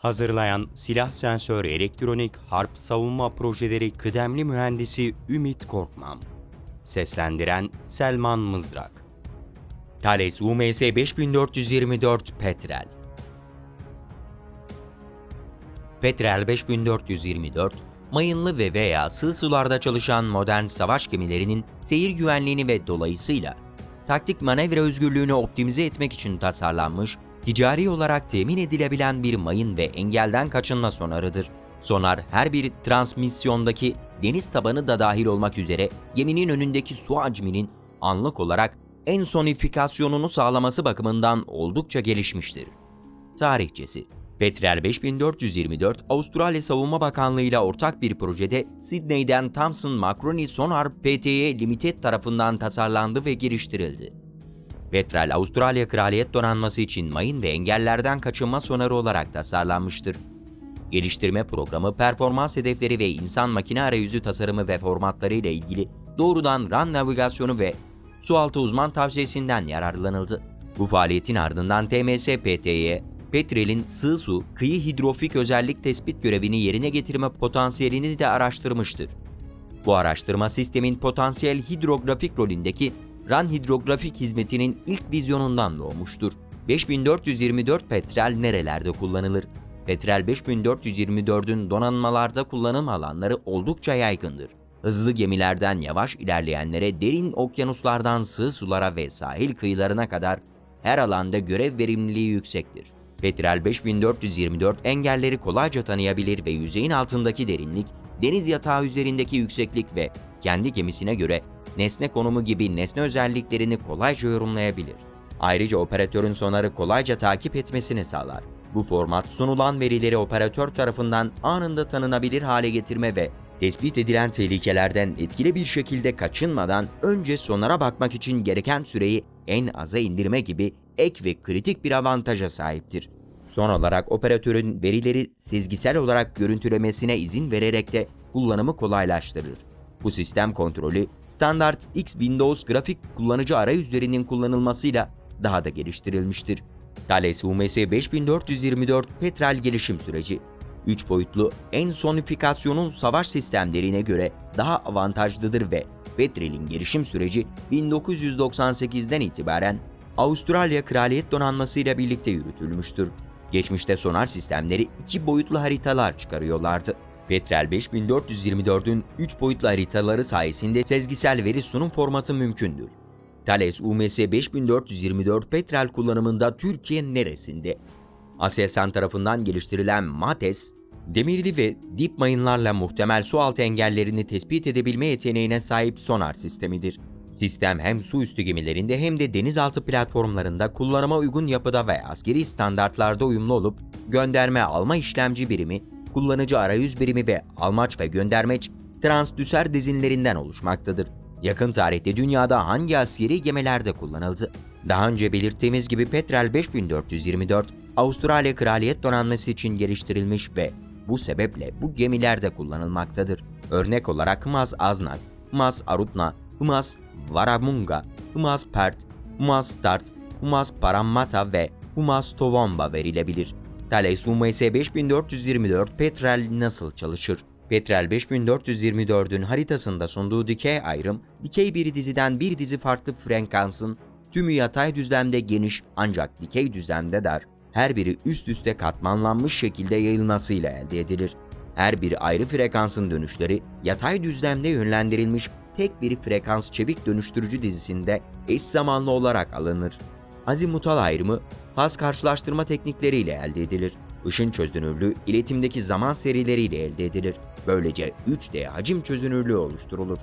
Hazırlayan Silah Sensör Elektronik Harp Savunma Projeleri Kıdemli Mühendisi Ümit Korkmam. Seslendiren Selman Mızrak. Thales UMS 5424 Petrel Petrel 5424, mayınlı ve veya sığ sularda çalışan modern savaş gemilerinin seyir güvenliğini ve dolayısıyla taktik manevra özgürlüğünü optimize etmek için tasarlanmış, ticari olarak temin edilebilen bir mayın ve engelden kaçınma sonarıdır. Sonar her bir transmisyondaki deniz tabanı da dahil olmak üzere geminin önündeki su hacminin anlık olarak en sonifikasyonunu sağlaması bakımından oldukça gelişmiştir. Tarihçesi Petrel 5424, Avustralya Savunma Bakanlığı ile ortak bir projede Sydney'den Thomson Macroni Sonar Pte. Limited tarafından tasarlandı ve geliştirildi. Petrel, Avustralya Kraliyet Donanması için mayın ve engellerden kaçınma sonarı olarak tasarlanmıştır. Geliştirme programı, performans hedefleri ve insan-makine arayüzü tasarımı ve formatları ile ilgili doğrudan RAN navigasyonu ve sualtı uzman tavsiyesinden yararlanıldı. Bu faaliyetin ardından TMS-PT'ye Petrel'in sığ su, kıyı hidrofik özellik tespit görevini yerine getirme potansiyelini de araştırmıştır. Bu araştırma sistemin potansiyel hidrografik rolündeki RAN hidrografik hizmetinin ilk vizyonundan doğmuştur. 5424 Petrel nerelerde kullanılır? Petrel 5424'ün donanmalarda kullanım alanları oldukça yaygındır. Hızlı gemilerden yavaş ilerleyenlere, derin okyanuslardan sığ sulara ve sahil kıyılarına kadar her alanda görev verimliliği yüksektir. Petrel 5424 engelleri kolayca tanıyabilir ve yüzeyin altındaki derinlik, deniz yatağı üzerindeki yükseklik ve kendi gemisine göre nesne konumu gibi nesne özelliklerini kolayca yorumlayabilir. Ayrıca operatörün sonarı kolayca takip etmesini sağlar. Bu format sunulan verileri operatör tarafından anında tanınabilir hale getirme ve tespit edilen tehlikelerden etkili bir şekilde kaçınmadan önce sonara bakmak için gereken süreyi en aza indirme gibi ek ve kritik bir avantaja sahiptir. Son olarak operatörün verileri sezgisel olarak görüntülemesine izin vererek de kullanımı kolaylaştırır. Bu sistem kontrolü standart X Windows grafik kullanıcı arayüzlerinin kullanılmasıyla daha da geliştirilmiştir. Thales UMS 5424 Petrel gelişim süreci 3 boyutlu en sonifikasyonun savaş sistemlerine göre daha avantajlıdır ve Petrel'in gelişim süreci 1998'den itibaren Avustralya Kraliyet Donanması ile birlikte yürütülmüştür. Geçmişte sonar sistemleri iki boyutlu haritalar çıkarıyorlardı. Petrel 5424'ün 3 boyutlu haritaları sayesinde sezgisel veri sunum formatı mümkündür. Thales UMS 5424 Petrel kullanımında Türkiye neresinde? Aselsan tarafından geliştirilen MATES, demirli ve dip mayınlarla muhtemel su altı engellerini tespit edebilme yeteneğine sahip sonar sistemidir. Sistem hem su üstü gemilerinde hem de denizaltı platformlarında kullanıma uygun yapıda ve askeri standartlarda uyumlu olup gönderme alma işlemci birimi, kullanıcı arayüz birimi ve almaç ve göndermeç transdüser dizinlerinden oluşmaktadır. Yakın tarihte dünyada hangi askeri gemilerde kullanıldı? Daha önce belirttiğimiz gibi Petrel 5424 Avustralya Kraliyet Donanması için geliştirilmiş ve bu sebeple bu gemilerde kullanılmaktadır. Örnek olarak Hmas Aznak, Hmas Arutna, Hmas Varamunga, Humas Pert, Humas Start, Humas Parramatta ve Humas Toowoomba verilebilir. Thales UMS 5424 Petrel nasıl çalışır? Petrel 5424'ün haritasında sunduğu dikey ayrım, dikey bir diziden bir dizi farklı frekansın tümü yatay düzlemde geniş ancak dikey düzlemde dar, her biri üst üste katmanlanmış şekilde yayılmasıyla elde edilir. Her bir ayrı frekansın dönüşleri yatay düzlemde yönlendirilmiş tek bir frekans çevik dönüştürücü dizisinde eş zamanlı olarak alınır. Azimutal ayrımı faz karşılaştırma teknikleriyle elde edilir. Işın çözünürlüğü iletimdeki zaman serileriyle elde edilir. Böylece 3D hacim çözünürlüğü oluşturulur.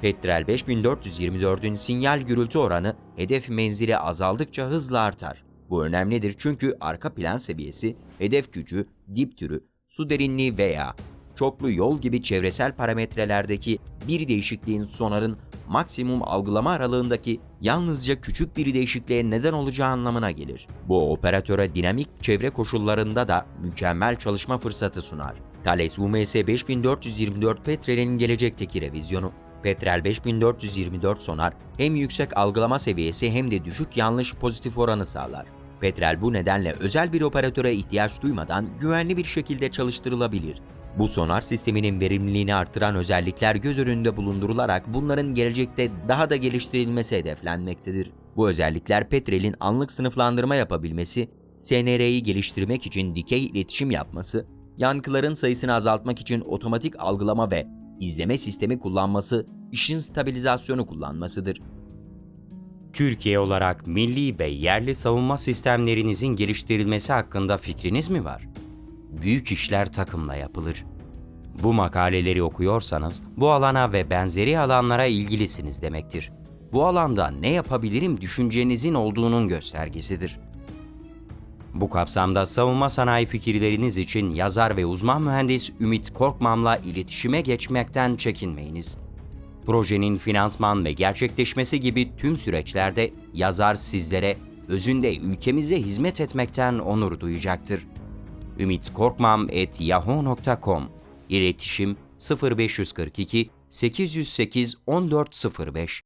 Petrel 5424'ün sinyal gürültü oranı hedef menzili azaldıkça hızla artar. Bu önemlidir çünkü arka plan seviyesi, hedef gücü, dip türü, su derinliği veya çoklu yol gibi çevresel parametrelerdeki bir değişikliğin sonarın maksimum algılama aralığındaki yalnızca küçük bir değişikliğe neden olacağı anlamına gelir. Bu operatöre dinamik çevre koşullarında da mükemmel çalışma fırsatı sunar. Thales UMS 5424 Petrel'in gelecekteki revizyonu Petrel 5424 sonar hem yüksek algılama seviyesi hem de düşük yanlış pozitif oranı sağlar. Petrel bu nedenle özel bir operatöre ihtiyaç duymadan güvenli bir şekilde çalıştırılabilir. Bu sonar sisteminin verimliliğini artıran özellikler göz önünde bulundurularak bunların gelecekte daha da geliştirilmesi hedeflenmektedir. Bu özellikler Petrel'in anlık sınıflandırma yapabilmesi, SNR'yi geliştirmek için dikey iletişim yapması, yankıların sayısını azaltmak için otomatik algılama ve izleme sistemi kullanması, işin stabilizasyonu kullanmasıdır. Türkiye olarak milli ve yerli savunma sistemlerinizin geliştirilmesi hakkında fikriniz mi var? Büyük işler takımla yapılır. Bu makaleleri okuyorsanız bu alana ve benzeri alanlara ilgilisiniz demektir. Bu alanda ne yapabilirim düşüncenizin olduğunun göstergesidir. Bu kapsamda savunma sanayi fikirleriniz için yazar ve uzman mühendis Ümit Korkmam'la iletişime geçmekten çekinmeyiniz. Projenin finansman ve gerçekleşmesi gibi tüm süreçlerde yazar sizlere, özünde ülkemize hizmet etmekten onur duyacaktır. ümitkorkmam.yahoo.com İletişim 0542 808 1405